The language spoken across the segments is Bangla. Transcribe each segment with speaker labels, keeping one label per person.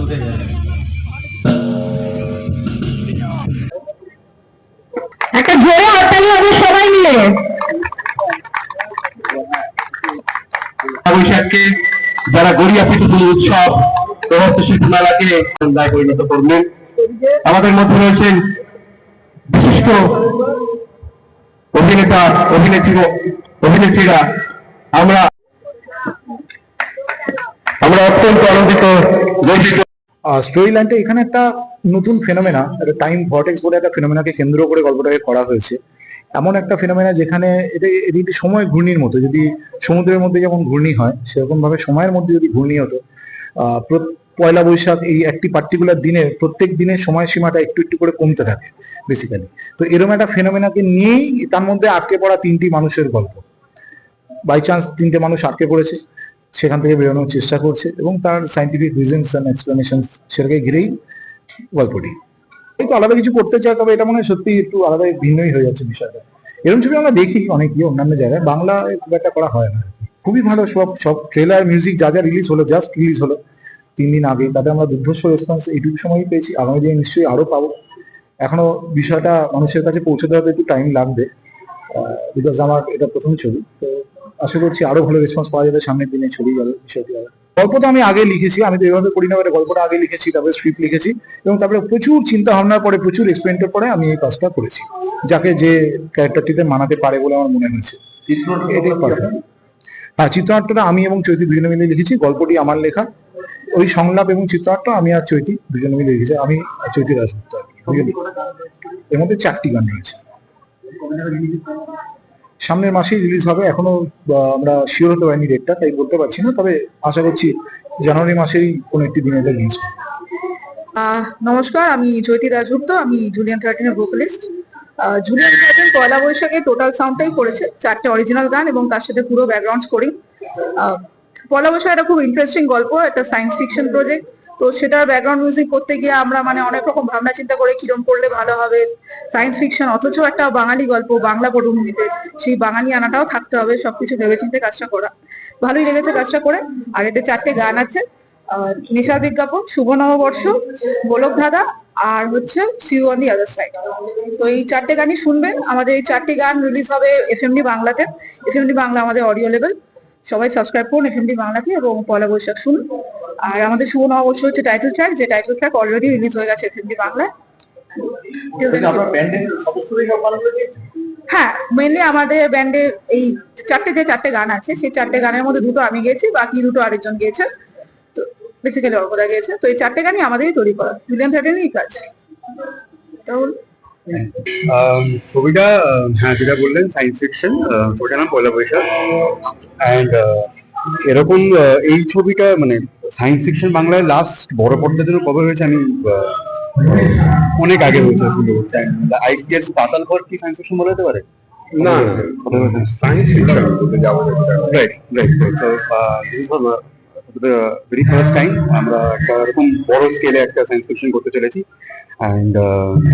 Speaker 1: উঠে
Speaker 2: যাবে যারা গড়িয়া উৎসব শিল্প মেলাকে পরিণত করবেন আমাদের মধ্যে রয়েছেন বিশিষ্ট অভিনেতা অভিনেত্রী অভিনেত্রীরা। আমরা আমরা অত্যন্ত আনন্দিত গর্বিত।
Speaker 3: স্টোরি লাইনটা এখানে একটা নতুন ফেনোমেনা টাইম ভর্টেক্স বলে একটা ফেনোমেনাকে কেন্দ্র করে গল্পটাকে করা হয়েছে। এমন একটা ফেনোমেনা যেখানে এটা এটি সময় ঘূর্ণির মতো, যদি সমুদ্রের মধ্যে যেমন ঘূর্ণি হয় সেরকম ভাবে সময়ের মধ্যে যদি ঘূর্ণি হতো পয়লা বৈশাখ এই একটি পার্টিকুলার দিনে প্রত্যেক দিনের সময়সীমাটা একটু একটু করে কমতে থাকে বেসিক্যালি তো এরকম একটা ফেনোমেনাকে নিয়েই তার মধ্যে আটকে পড়া তিনটি মানুষের গল্প। বাই চান্স তিনটে মানুষ আটকে পড়েছে। সেখান থেকে বেরোনোর চেষ্টা করছে এবং তার সাইন্টিফিক রিজনস অ্যান্ড এক্সপ্লেনেশন সেটাকে ঘিরেই গল্পটি। তো আলাদা কিছু করতে চায়, তবে এটা মনে হয় সত্যি একটু আলাদা ভিন্নই হয়ে যাচ্ছে বিষয়টা। এরকম ছবি আমরা দেখি অনেকই অন্যান্য জায়গায়। বাংলা খুব একটা করা হয় না। খুবই ভালো সব সব ট্রেলার মিউজিক যা যা রিলিজ হলো জাস্ট রিলিজ হলো, তিন দিন আগে। তাতে আমরা দুর্ধর্ষ রেসপন্স এইটুকু সময়ই পেয়েছি। আগামী দিনে নিশ্চয়ই আরও পাবো। এখনও বিষয়টা মানুষের কাছে পৌঁছতে হতে একটু টাইম লাগবে বিকজ আমার এটা প্রথম ছবি, তো আশা করছি আরও ভালো রেসপন্স পাওয়া যাবে সামনের দিনে ছবি যাবে বিষয়টি হবে। গল্প তো আমি আগে লিখেছি আমি তো এভাবে করি না এবার গল্পটা আগে লিখেছি তারপরে স্ক্রিপ্ট লিখেছি এবং তারপরে প্রচুর চিন্তা ভাবনার পরে প্রচুর এক্সপেরিমেন্টের পরে আমি এই কাজটা করেছি যাকে যে ক্যারেক্টারটিতে মানাতে পারে বলে আমার মনে হয়েছে। হ্যাঁ চিত্রনাট্যটা আমি এবং চৈতি দুজনে মিলে লিখেছি গল্পটি আমার লেখা। ওই সংলাপ এবং চিত্রনাট্য আমি আর চৈতি দুজনে মিলে লিখেছি আমি আর চৈতি দাসগুপ্ত। এর মধ্যে চারটি গান রয়েছে। সামনের মাসেই রিলিজ হবে। এখনও আমরা শিওর হতে পারিনি ডেটটা তাই বলতে পারছি না। তবে আশা করছি জানুয়ারি মাসেই কোনো একটি দিনে এটা রিলিজ
Speaker 4: নমস্কার, আমি জ্যোতি দাসগুপ্ত আমি জুলিয়ান থার্টিনের ভোকালিস্ট জুলিয়ান থার্টিন পয়লা বৈশাখে টোটাল সাউন্ডটাই করেছে, চারটে অরিজিনাল গান এবং তার সাথে পুরো ব্যাকগ্রাউন্ড স্কোরিং পয়লা বৈশাখ একটা খুব ইন্টারেস্টিং গল্প, একটা সায়েন্স ফিকশন প্রজেক্ট তো সেটার ব্যাকগ্রাউন্ড মিউজিক করতে গিয়ে আমরা মানে অনেক রকম ভাবনা চিন্তা করে কিরম করলে ভালো হবে সায়েন্স ফিকশন অথচ একটা বাঙালি গল্প, বাংলা পটভূমিতে, সেই বাঙালি আনাটাও থাকতে হবে, সবকিছু ভেবেচিন্তে কাজটা করা। ভালোই লেগেছে কাজটা করে। আর এতে চারটে গান আছে নেশার বিজ্ঞাপন শুভ নববর্ষ, গোলক ধাঁধা আর হচ্ছে see you on the other side তো এই চারটে গানই শুনবেন। আমাদের এই চারটি গান রিলিজ হবে এফএমডি বাংলাতে। এফএমডি বাংলা আমাদের অডিও লেভেল সবাই সাবস্ক্রাইব করুন এফএমডি বাংলাকে এবং পয়লা বৈশাখ শুনুন। আর আমাদের শুভ নববর্ষ হচ্ছে টাইটেল ট্র্যাক যে টাইটেল ট্র্যাক অলরেডি রিলিজ হয়ে গেছে এফএমডি বাংলায়। হ্যাঁ মেনলি আমাদের ব্যান্ডে এই চারটে যে চারটে গান আছে সেই চারটে গানের মধ্যে দুটো আমি গেয়েছি বাকি দুটো আরেকজন গিয়েছে। তো বেসিক্যালি অর্পদা গিয়েছে। তো এই চারটে গানই আমাদেরই তৈরি করা। জুলিয়ান থার্টিনেরই কাজ। তাহলে
Speaker 5: আম, ছবিটা হ্যাঁ যেটা বললেন সায়েন্স ফিকশন ছবিটার নাম পয়লা বৈশাখ। অ্যান্ড এরকম এই ছবিটা মানে সায়েন্স ফিকশন বাংলায় লাস্ট বড় পর্দার জন্য কবে হয়েছে আমি অনেক আগে হয়েছে আই গেস পাতাল ঘর কি সায়েন্স ফিকশন বলা যেতে পারে? না সায়েন্স ফিকশন বলতে যাব right right so this is very first time আমরা একটা এরকম বড় স্কেলে একটা সায়েন্স ফিকশন করতে চলেছি। অ্যান্ড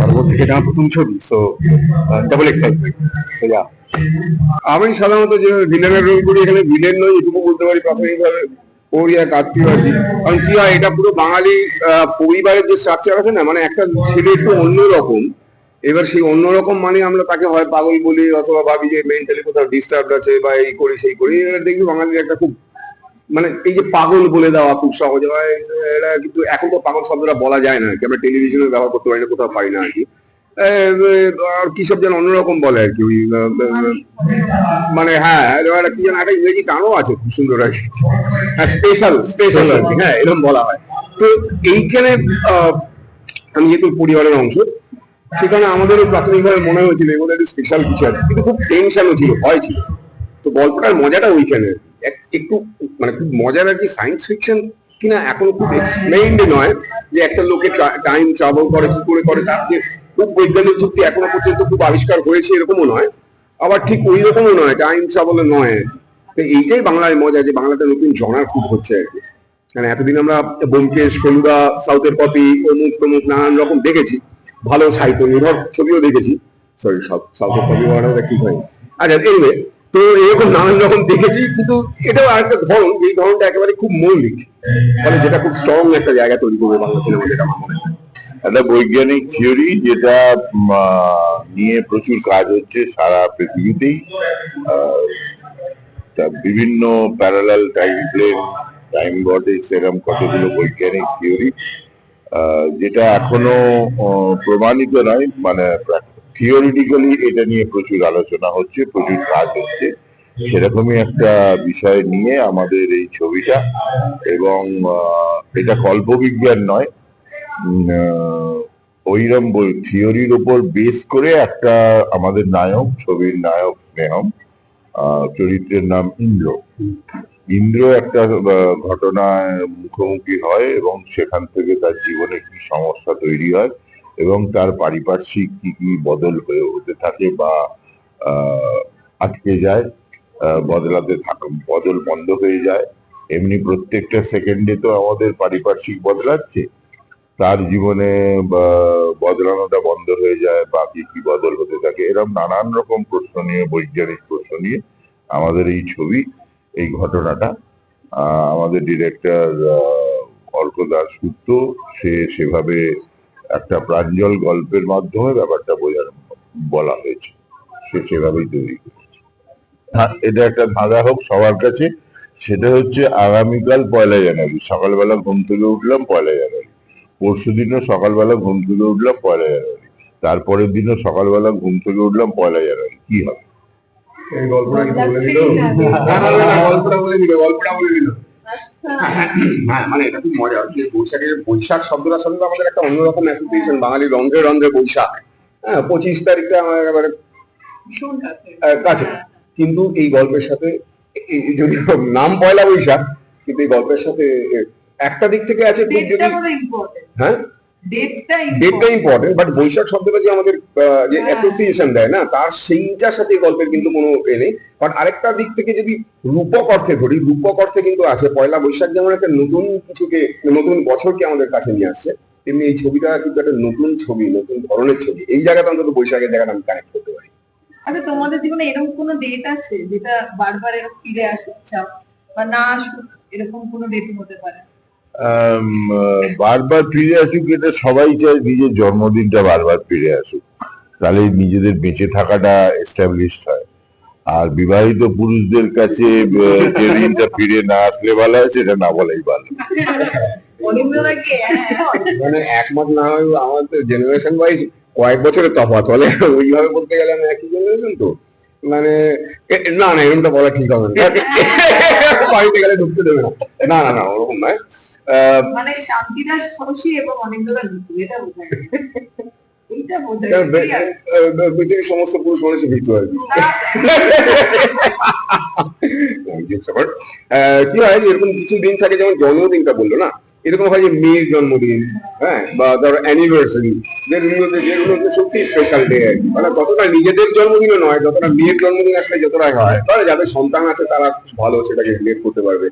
Speaker 5: পরবর্তী এটা আমার প্রথম ছবি so double excitement so yeah
Speaker 6: আমি সাধারণত যে ভিলেনের রোল করি এখানে ভিলেন নয় এটুকু বলতে পারি প্রাথমিকভাবে পরিবারের যে আছে না মানে একটা ছেলে একটু অন্যরকম, এবার সেই মানে আমরা তাকে হয় পাগল বলি, অথবা ভাবি যে মেন্টালি কোথাও ডিস্টার্ব আছে বা এই করি, সেই করি দেখবি বাঙালির একটা খুব মানে এই যে পাগল বলে দেওয়া খুব সহজে হয় এটা কিন্তু এখন তো পাগল শব্দটা বলা যায় না আর কি। আমরা টেলিভিশনে ব্যবহার করতে পারি না, কোথাও পারি না আর কি। আর কি সব যেন অন্যরকম বলে আর কি, ওই মানে হ্যাঁ কি যেন একটা ইংরেজি টানও আছে খুব সুন্দর আর কি। হ্যাঁ স্পেশাল স্পেশাল আর কি হ্যাঁ এরকম বলা হয়। তো এইখানে আমি যেহেতু পরিবারের অংশ, সেখানে আমাদেরও প্রাথমিকভাবে মনে হয়েছিল এগুলো একটু স্পেশাল কিছু আছে, কিন্তু খুব টেনশনও ছিল, ভয় ছিল। তো গল্পটার মজাটা ওইখানে, এক- একটু মানে খুব মজার আর কি সায়েন্স ফিকশন কিনা এখনও খুব এক্সপ্লেইনড নয় যে একটা লোকে টাইম ট্রাভেল করে, কি করে করে, তার যে খুব বৈজ্ঞানিক যুক্তি এখনও পর্যন্ত খুব আবিষ্কার হয়েছে এরকমও নয়। আবার ঠিক ওই রকমও নয় টাইম ট্রাভেল নয়। তো এইটাই বাংলায় মজা যে বাংলাতে নতুন জনার খুব হচ্ছে আর কি। মানে এতদিন আমরা ব্যোমকেশ, ফেলুদা, সাউথের কপি অমুক তমুক, নানান রকম দেখেছি। ভালো সাহিত্য নির্ভর ছবিও দেখেছি। সরি সাউথের কপি বলাটা ঠিক হয় আচ্ছা এনিওয়ে তো এরকম নানান রকম দেখেছি, কিন্তু এটাও আরেকটা ধরন এই ধরনটা একেবারে খুব মৌলিক। মানে যেটা খুব স্ট্রং একটা জায়গা তৈরি করবে বাংলা সিনেমা, যেটা আমার মনে হয়।
Speaker 7: একটা বৈজ্ঞানিক থিওরি যেটা নিয়ে প্রচুর কাজ হচ্ছে সারা পৃথিবীতেই বিভিন্ন parallel time plane time bodies এরকম কতগুলো বৈজ্ঞানিক থিওরি যেটা এখনও প্রমাণিত নয় মানে থিওরিটিক্যালি এটা নিয়ে প্রচুর আলোচনা হচ্ছে, প্রচুর কাজ হচ্ছে। সেরকমই একটা বিষয় নিয়ে আমাদের এই ছবিটা, এবং এটা কল্পবিজ্ঞান নয় ওইরম থিওরির উপর বেস করে একটা আমাদের নায়ক, ছবির নায়ক স্নেহম চরিত্রের নাম ইন্দ্র। ইন্দ্র একটা ঘটনায় মুখোমুখি হয় এবং সেখান থেকে তার জীবনে কি সমস্যা তৈরি হয় এবং তার পারিপার্শ্বিক কি কি বদল হয়ে হতে থাকে বা আটকে যায় বদলাতে থাক, বদল বন্ধ হয়ে যায়, এমনি প্রত্যেকটা সেকেন্ডে তো আমাদের পারিপার্শ্বিক বদলাচ্ছে। তার জীবনে বদলানোটা বন্ধ হয়ে যায় বা কি কি বদল হতে থাকে এরকম নানান রকম প্রশ্ন নিয়ে, বৈজ্ঞানিক প্রশ্ন নিয়ে আমাদের এই ছবি, এই ঘটনাটা। আমাদের ডিরেক্টর অর্ক দাসগুপ্ত সে সেভাবে একটা প্রাঞ্জল গল্পের মাধ্যমে ব্যাপারটা বোঝানো বলা হয়েছে। সে সেভাবেই তৈরি করেছে। এটা একটা ধাঁধা হোক সবার কাছে, সেটা হচ্ছে আগামীকাল পয়লা জানুয়ারি, সকালবেলা ঘুম থেকে উঠলাম পয়লা জানুয়ারি। পরশু দিনও সকালবেলা ঘুম থেকে উঠলাম পয়লা জানুয়ারি। তারপরের দিনও সকালবেলা ঘুম থেকে উঠলাম পয়লা জানুয়ারি। কি হবে?
Speaker 6: এই গল্পটা কি বলে দিল? না না না, না, গল্পটা বলে দিল গল্পটা বলে দিল। হ্যাঁ মানে এটা খুব মজা যে বৈশাখের বৈশাখ শব্দটার সঙ্গে আমাদের একটা অন্যরকম অ্যাসোসিয়েশন বাঙালি রন্ধ্রে রন্ধ্রে বৈশাখ। হ্যাঁ পঁচিশ তারিখটা আমার একেবারে কাছে। কিন্তু এই গল্পের সাথে যদি নাম পয়লা বৈশাখ কিন্তু এই গল্পের সাথে একটা দিক থেকে আছে হ্যাঁ? ডেটটা ইম্পর্টেন্ট বাট বৈশাখ শব্দটা যে আমাদের যে অ্যাসোসিয়েশন দেয় না? তার সেইটার সাথে গল্পের কিন্তু কোনো এ নেই। বাট আরেকটা দিক থেকে যদি রূপক অর্থে ধরি রূপক অর্থে কিন্তু আছে পয়লা বৈশাখ যেমন একটা নতুন কিছুকে নতুন বছরকে আমাদের কাছে নিয়ে আসছে তেমনি এই ছবিটা কিন্তু একটা নতুন ছবি নতুন ধরনের ছবি। এই জায়গাটা অন্তত বৈশাখের জায়গাটা আমি কানেক্ট করতে পারি।
Speaker 8: আচ্ছা তোমাদের জীবনে এরকম কোনো ডেট আছে যেটা বারবার এরকম ফিরে আসতে চাও বা না আসুক এরকম কোনো ডেট হতে পারে?
Speaker 7: বারবার ফিরে আসুক এটা সবাই চায় নিজের জন্মদিনটা বারবার ফিরে আসুক। তাহলে নিজেদের বেঁচে থাকাটা এস্টাবলিশ হয়। আর বিবাহিত পুরুষদের কাছে যে দিনটা ফিরে না আসলে ভালো হয় সেটা না বলাই ভালো।
Speaker 6: মানে একমত না হয় আমাদের জেনারেশন ওয়াইজ কয়েক বছরের তফাৎ। হলে ওইভাবে বলতে গেলে আমি একই জেনারেশন তো? মানে না না এরকমটা বলা ঠিক হবে না। বাড়িতে গেলে ঢুকতে দেবে না না না ওরকম নয়।
Speaker 8: মানে শান্তিদাস খুশি এবং মৃত্যু এটা বোঝা
Speaker 6: পৃথিবীর সমস্ত পুরুষ মানুষই ভীতু কি হয় এরকম কিছু দিন থাকে যেমন জন্মদিনটা বলল না? এরকম হয় যে মেয়ের জন্মদিন হ্যাঁ? বা ধরো অ্যানিভার্সারি যেগুলোতে যেগুলোতে সত্যি স্পেশাল ডে আর মানে ততটা নিজেদের জন্মদিনও নয় যতটা মেয়ের জন্মদিন আসলে যতটা হয় তাহলে যাদের সন্তান আছে তারা ভালো সেটাকে রিলেট করতে পারবে।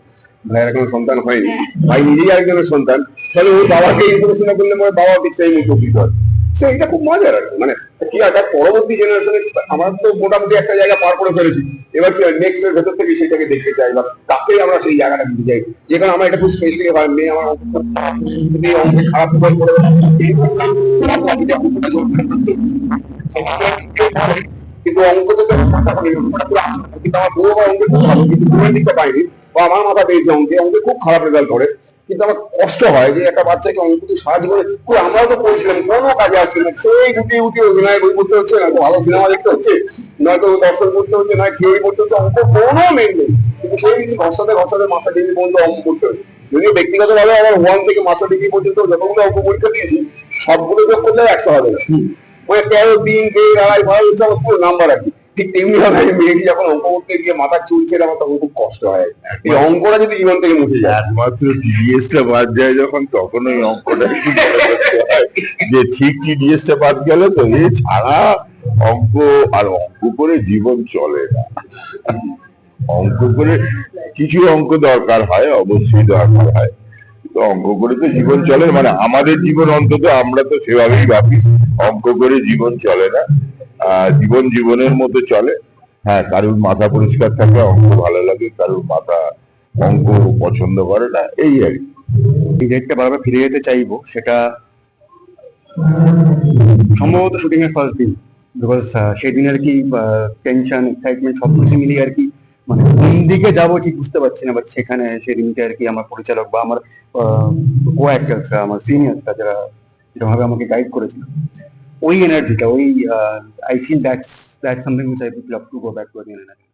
Speaker 6: ভাইয়ের কোনো সন্তান হয়নি। ভাই নিজেই একজনের সন্তান। তাহলে ওর বাবাকে ইনফরমেশন করলে পরে বাবা ঠিক সেই মতো উপকৃত হয়। সো এটা খুব মজার আর মানে কি হয় তার পরবর্তী জেনারেশনে আমরা তো মোটামুটি একটা জায়গা পার করে ফেলেছি। এবার কি নেক্সট এর ভেতর থেকে সেটাকে দেখতে চাই বা তাকে আমরা সেই জায়গাটা দিতে চাই। যেখানে আমার এটা খুব স্পেশালি হয়। মেয়ে আমার যদি অঙ্কে খারাপ রেজাল্ট করে কিন্তু অঙ্ক তো আমার বউ বা অঙ্কে খুব ভালো কিন্তু দিকটা পাইনি বা আমার মাথা পেয়েছে অঙ্কে। অঙ্কে খুব খারাপ রেজাল্ট করে কিন্তু আমার কষ্ট হয় যে একটা বাচ্চাকে অঙ্ক তো সারা জীবনে কই আমরাও তো পড়ছিলাম কোনো কাজে আসছে না? সেই গুটি গুটি অভিনয় বই পড়তে হচ্ছে না ভালো সিনেমা দেখতে হচ্ছে। নয়তো দর্শন করতে হচ্ছে নয় থিওরি পড়তে হচ্ছে অঙ্ক কোনো মেন নেই। কিন্তু সেই ঘষাতে ঘষাতে মাস্টার ডিগ্রি পর্যন্ত অঙ্ক করতে হচ্ছে। যদিও ব্যক্তিগত ভাবে আমার ওয়ান থেকে মাস্টার ডিগ্রি পর্যন্ত যতগুলো অঙ্ক পরীক্ষা দিয়েছি সবগুলো যোগ করলে একশো হবে। না মানে তেরো দিন দেড় আড়াই ভাড়া হচ্ছে আমার পুরো নাম্বার আর কি ঠিক তেমনি ভাবে মেয়েটি যখন অঙ্ক করতে গিয়ে মাথা চুলছে আমার তখন খুব কষ্ট হয়। এই অঙ্কটা যদি জীবন থেকে মুছে যায়।
Speaker 7: একমাত্র টিডিএস টা বাদ যায় যখন তখন ওই অঙ্কটা যে ঠিক টিডিএস টা বাদ গেল তো এ ছাড়া অঙ্ক আর অঙ্ক করে জীবন চলে না। অঙ্ক করে কিছু অঙ্ক দরকার হয় অবশ্যই দরকার হয়। তো অঙ্ক করে তো জীবন চলে মানে আমাদের জীবন অন্তত আমরা তো সেভাবেই ভাবি অঙ্ক করে জীবন চলে না। জীবন জীবনের মধ্যে চলে। হ্যাঁ কারুর মাথা পরিষ্কার থাকে অঙ্ক ভালো লাগে, কারুর মাথা অঙ্ক পছন্দ করে না, এই আর কি।
Speaker 5: ডেটটা বারবার ফিরে যেতে চাইব, সেটা সম্ভবত শুটিং এর ফার্স্ট দিন বিকজ সেদিন আর কি টেনশন এক্সাইটমেন্ট সব কিছু মিলিয়ে আর কি মানে কোন দিকে যাব ঠিক বুঝতে পারছি না বাট সেখানে সেদিনকে আর কি আমার পরিচালক বা আমার কো অ্যাক্টার্সরা আমার সিনিয়ররা যারা যেভাবে আমাকে গাইড করেছিল we energetica we uh, i feel that's that's something which i would love to go back to again and again.